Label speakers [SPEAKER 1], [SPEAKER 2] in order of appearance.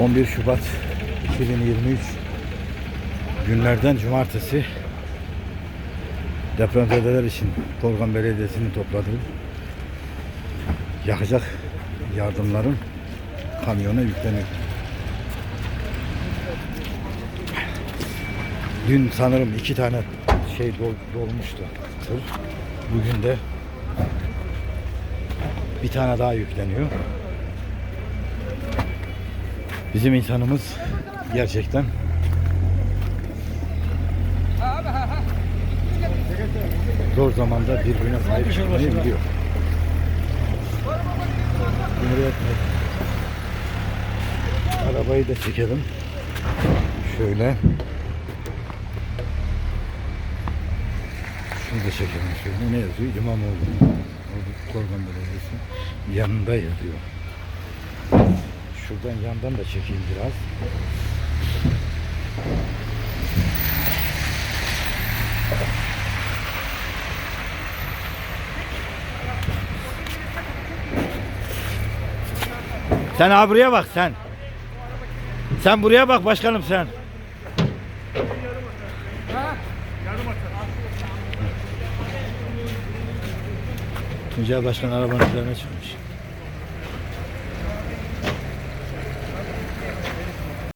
[SPEAKER 1] 11 Şubat 2023 günlerden cumartesi depremzedeler için Torgan Belediyesi'nin topladığı yakacak yardımların kamyona yükleniyor. Dün sanırım iki tane şey dol- dolmuştu. Bugün de bir tane daha yükleniyor. Bizim insanımız gerçekten zor zamanda birbirine sahip çıkmayı biliyor. Cumhuriyet Arabayı da çekelim. Şöyle. Şunu da çekelim şöyle. Ne yazıyor? İmamoğlu. Korgan Belediyesi. Yanında yazıyor. Şuradan yandan da çekeyim biraz. Sen abi buraya bak sen. Sen buraya bak başkanım sen. Tuncay Başkan arabanın üzerine çıkmış.